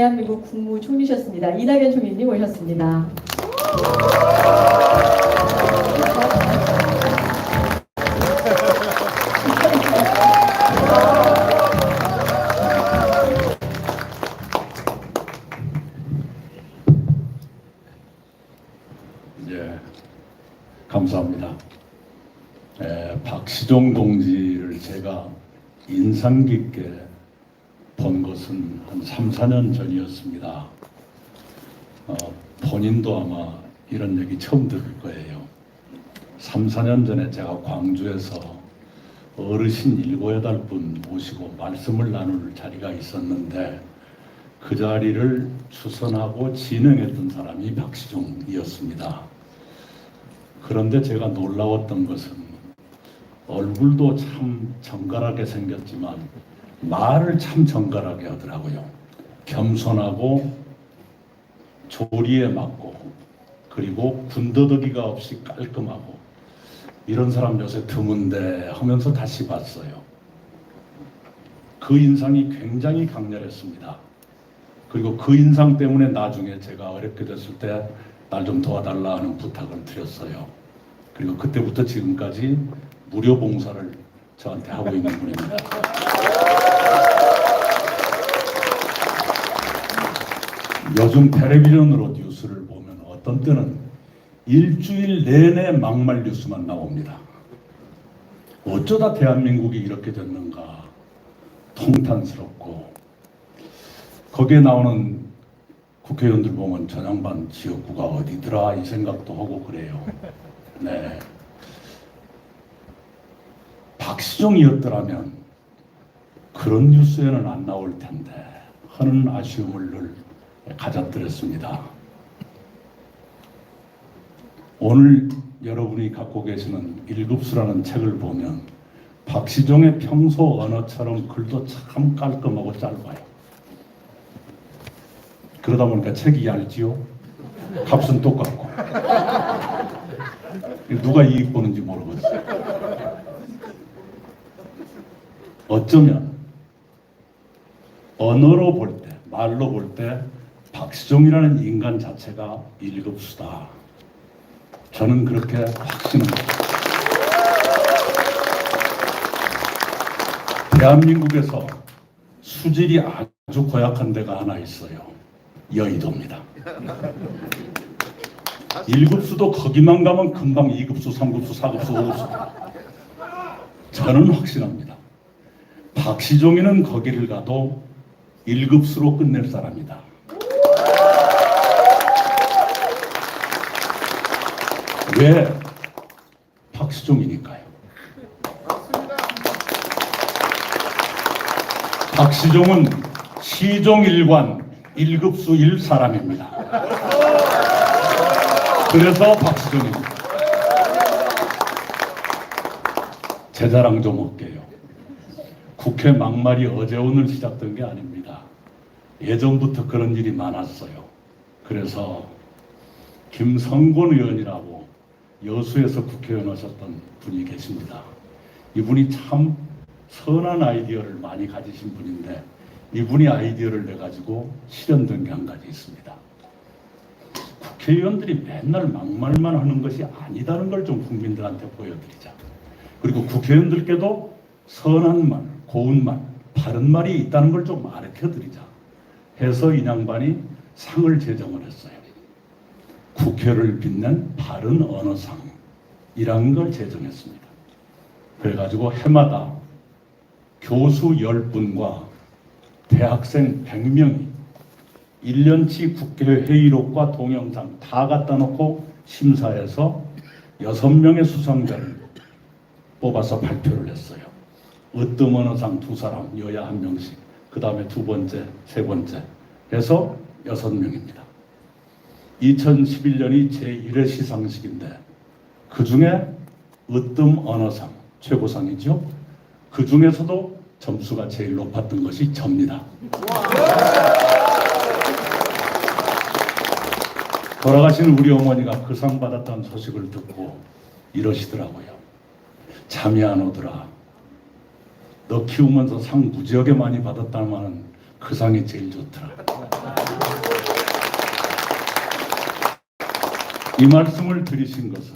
대한민국 국무총리셨습니다. 이낙연 총리님 오셨습니다. 예, 감사합니다. 에, 박시종 동지를 제가 인상 깊게 본 것은 한 3, 4년 전이었습니다. 어, 본인도 아마 이런 얘기 처음 들을 거예요. 3, 4년 전에 제가 광주에서 어르신 일곱 여덟 분 모시고 말씀을 나눌 자리가 있었는데 그 자리를 추선하고 진행했던 사람이 박시종이었습니다. 그런데 제가 놀라웠던 것은 얼굴도 참 정갈하게 생겼지만 말을 참 정갈하게 하더라고요. 겸손하고 조리에 맞고 그리고 군더더기가 없이 깔끔하고 이런 사람 요새 드문데 하면서 다시 봤어요. 그 인상이 굉장히 강렬했습니다. 그리고 그 인상 때문에 나중에 제가 어렵게 됐을 때 날 좀 도와달라 하는 부탁을 드렸어요. 그리고 그때부터 지금까지 무료 봉사를 저한테 하고 있는 분입니다. 요즘 텔레비전으로 뉴스를 보면 어떤 때는 일주일 내내 막말 뉴스만 나옵니다. 어쩌다 대한민국이 이렇게 됐는가 통탄스럽고 거기에 나오는 국회의원들 보면 전양반 지역구가 어디더라 이 생각도 하고 그래요. 네. 박시종이었더라면 그런 뉴스에는 안 나올 텐데 하는 아쉬움을 늘 가졌더랬습니다. 오늘 여러분이 갖고 계시는 일급수라는 책을 보면 박시종의 평소 언어처럼 글도 참 깔끔하고 짧아요. 그러다 보니까 책이 얇지요. 값은 똑같고. 누가 이익 보는지 모르거든요. 어쩌면 언어로 볼 때, 말로 볼 때 박시종이라는 인간 자체가 일급수다. 저는 그렇게 확신합니다. 대한민국에서 수질이 아주 고약한 데가 하나 있어요. 여의도입니다. 1급수도 거기만 가면 금방 2급수, 3급수, 4급수, 5급수. 저는 확신합니다. 박시종이는 거기를 가도 1급수로 끝낼 사람이다. 왜 박시종이니까요. 박시종은 시종일관 1급수 1사람입니다. 그래서 박시종입니다. 제 자랑 좀 할게요. 국회 막말이 어제 오늘 시작된 게 아닙니다. 예전부터 그런 일이 많았어요. 그래서 김성곤 의원이라고 여수에서 국회의원 하셨던 분이 계십니다. 이분이 참 선한 아이디어를 많이 가지신 분인데 이분이 아이디어를 내가지고 실현된 게 한 가지 있습니다. 국회의원들이 맨날 막말만 하는 것이 아니다는 걸 좀 국민들한테 보여드리자. 그리고 국회의원들께도 선한 말, 고운 말, 바른 말이 있다는 걸 좀 가르쳐드리자. 해서 이 양반이 상을 제정을 했어요. 국회를 빛낸 바른 언어상이라는 걸 제정했습니다. 그래가지고 해마다 교수 10분과 대학생 100명이 1년치 국회 회의록과 동영상 다 갖다 놓고 심사해서 6명의 수상자를 뽑아서 발표를 했어요. 으뜸 언어상 두 사람, 여야 한 명씩, 그 다음에 두 번째, 세 번째 해서 여섯 명입니다. 2011년이 제1회 시상식인데 그 중에 으뜸 언어상 최고상이죠. 그 중에서도 점수가 제일 높았던 것이 접니다. 돌아가신 우리 어머니가 그 상 받았다는 소식을 듣고 이러시더라고요. 잠이 안 오더라. 너 키우면서 상 무지하게 많이 받았다는 그 상이 제일 좋더라. 이 말씀을 드리신 것은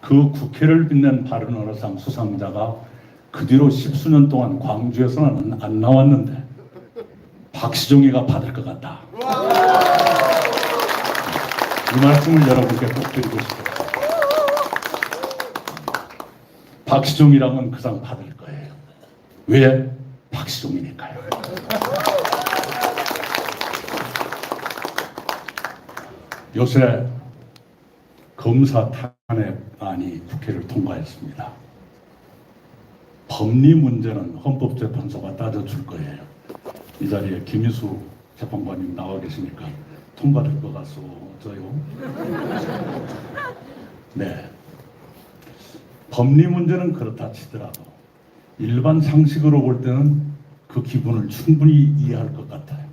그 국회를 빛낸 바른언어상 수상자가 그 뒤로 십수년 동안 광주에서는 안 나왔는데 박시종이가 받을 것 같다. 이 말씀을 여러분께 꼭 드리고 싶어요. 박시종이라면 그상 받을 거예요. 왜? 박시종이니까요. 요새 검사 탄핵안이 국회를 통과했습니다. 법리 문제는 헌법재판소가 따져줄 거예요. 이 자리에 김희수 재판관님 나와 계시니까 통과될 것 같소요. 네. 법리 문제는 그렇다 치더라도 일반 상식으로 볼 때는 그 기분을 충분히 이해할 것 같아요.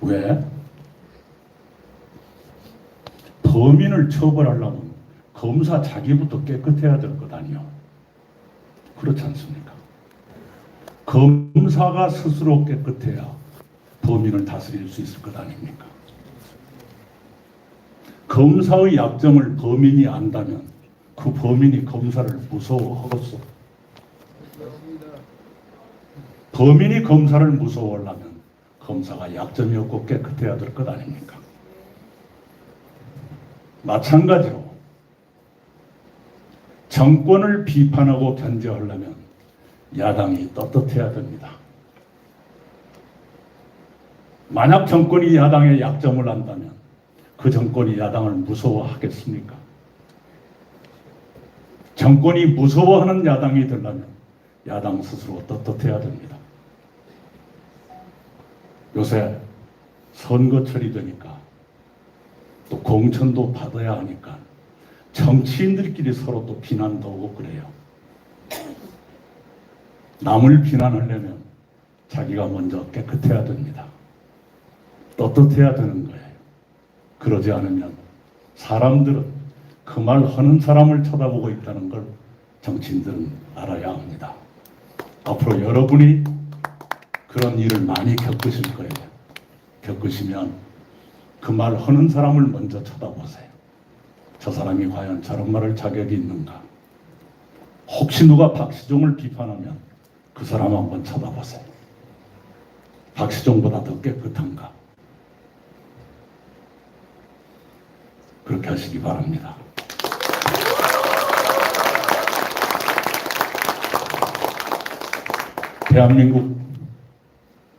왜? 범인을 처벌하려면 검사 자기부터 깨끗해야 될 것 아니요. 그렇지 않습니까? 검사가 스스로 깨끗해야 범인을 다스릴 수 있을 것 아닙니까? 검사의 약점을 범인이 안다면 그 범인이 검사를 무서워하겠어. 범인이 검사를 무서워하려면 검사가 약점이 없고 깨끗해야 될 것 아닙니까? 마찬가지로 정권을 비판하고 견제하려면 야당이 떳떳해야 됩니다. 만약 정권이 야당의 약점을 안다면 그 정권이 야당을 무서워하겠습니까? 정권이 무서워하는 야당이 되려면 야당 스스로 떳떳해야 됩니다. 요새 선거철이 되니까 또 공천도 받아야 하니까 정치인들끼리 서로 또 비난도 하고 그래요. 남을 비난하려면 자기가 먼저 깨끗해야 됩니다. 떳떳해야 되는 거예요. 그러지 않으면 사람들은 그 말 하는 사람을 쳐다보고 있다는 걸 정치인들은 알아야 합니다. 앞으로 여러분이 그런 일을 많이 겪으실 거예요. 겪으시면 그 말 하는 사람을 먼저 쳐다보세요. 저 사람이 과연 저런 말을 자격이 있는가? 혹시 누가 박시종을 비판하면 그 사람 한번 쳐다보세요. 박시종보다 더 깨끗한가? 그렇게 하시기 바랍니다. 대한민국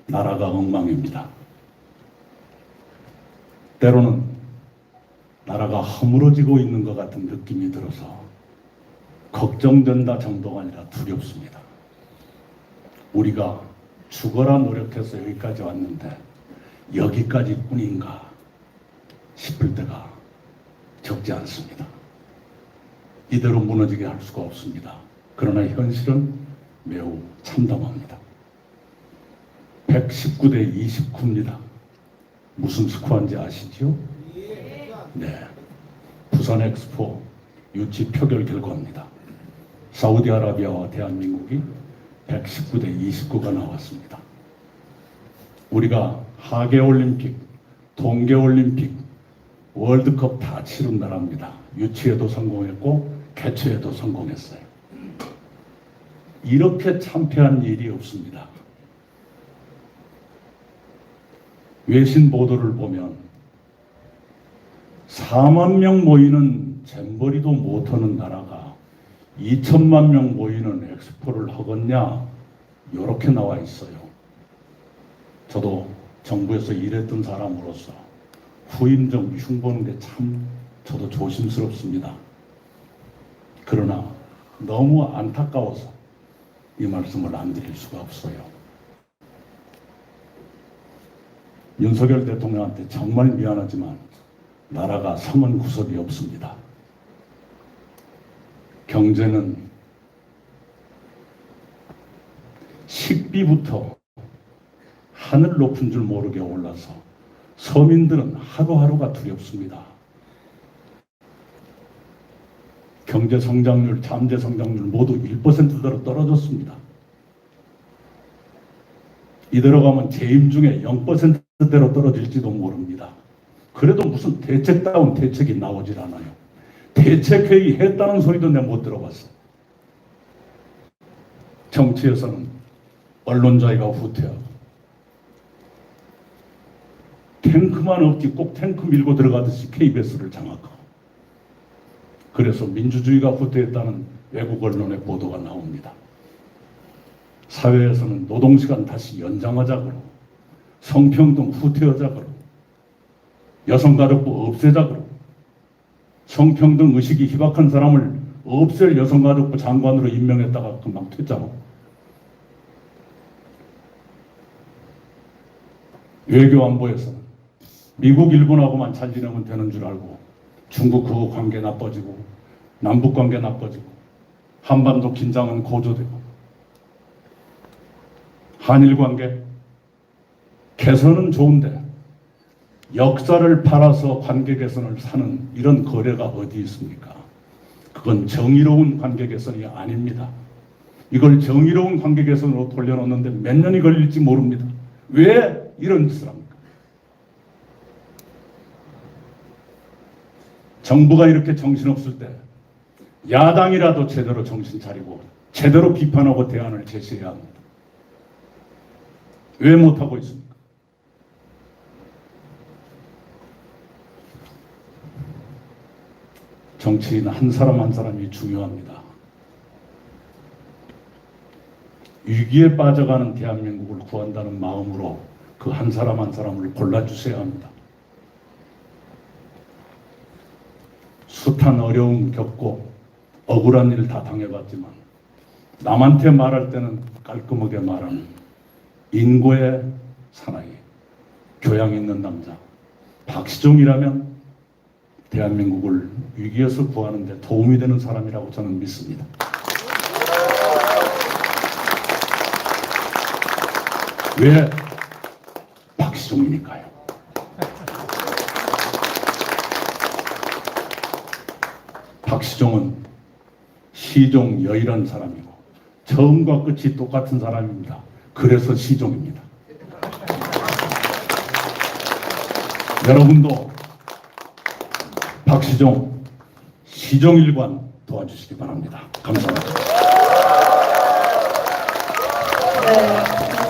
나라가 엉망입니다. 때로는 나라가 허물어지고 있는 것 같은 느낌이 들어서 걱정된다 정도가 아니라 두렵습니다. 우리가 죽어라 노력해서 여기까지 왔는데 여기까지 뿐인가 싶을 때가 적지 않습니다. 이대로 무너지게 할 수가 없습니다. 그러나 현실은 매우 참담합니다. 119대 29입니다. 무슨 스코어인지 아시죠? 네. 부산 엑스포 유치 표결 결과입니다. 사우디아라비아와 대한민국이 119대 29가 나왔습니다. 우리가 하계올림픽, 동계올림픽, 월드컵 다 치른 나라입니다. 유치에도 성공했고 개최에도 성공했어요. 이렇게 참패한 일이 없습니다. 외신 보도를 보면 4만 명 모이는 잼버리도 못하는 나라가 2천만 명 모이는 엑스포를 하겠냐 이렇게 나와 있어요. 저도 정부에서 일했던 사람으로서 후임 좀 흉보는 게 참 저도 조심스럽습니다. 그러나 너무 안타까워서 이 말씀을 안 드릴 수가 없어요. 윤석열 대통령한테 정말 미안하지만 나라가 성은 구석이 없습니다. 경제는 식비부터 하늘 높은 줄 모르게 올라서 서민들은 하루하루가 두렵습니다. 경제 성장률, 잠재 성장률 모두 1%대로 떨어졌습니다. 이대로 가면 재임 중에 0%대로 떨어질지도 모릅니다. 그래도 무슨 대책다운 대책이 나오질 않아요. 대책회의 했다는 소리도 내가 못 들어봤어. 정치에서는 언론 자유가 후퇴하고 탱크만 없지 꼭 탱크 밀고 들어가듯이 KBS를 장악하고 그래서 민주주의가 후퇴했다는 외국 언론의 보도가 나옵니다. 사회에서는 노동시간 다시 연장하자 그러고 성평등 후퇴하자 그러고 여성가족부 없애자 그러고 성평등 의식이 희박한 사람을 없앨 여성가족부 장관으로 임명했다가 금방 퇴짜고. 외교안보에서는 미국, 일본하고만 잘 지내면 되는 줄 알고 중국 그 관계 나빠지고 남북 관계 나빠지고 한반도 긴장은 고조되고 한일 관계 개선은 좋은데 역사를 팔아서 관계 개선을 사는 이런 거래가 어디 있습니까? 그건 정의로운 관계 개선이 아닙니다. 이걸 정의로운 관계 개선으로 돌려놓는데 몇 년이 걸릴지 모릅니다. 왜 이런 짓을 합니까? 정부가 이렇게 정신없을 때 야당이라도 제대로 정신 차리고 제대로 비판하고 대안을 제시해야 합니다. 왜 못하고 있습니까? 정치인 한 사람 한 사람이 중요합니다. 위기에 빠져가는 대한민국을 구한다는 마음으로 그 한 사람 한 사람을 골라주셔야 합니다. 숱한 어려움 겪고 억울한 일 다 당해봤지만 남한테 말할 때는 깔끔하게 말하는 인고의 사나이, 교양 있는 남자 박시종이라면 대한민국을 위기에서 구하는데 도움이 되는 사람이라고 저는 믿습니다. 왜 박시종이니까요. 박시종은 시종 여일한 사람이고 처음과 끝이 똑같은 사람입니다. 그래서 시종입니다. 여러분도 박시종 시종일관 도와주시기 바랍니다. 감사합니다. 네,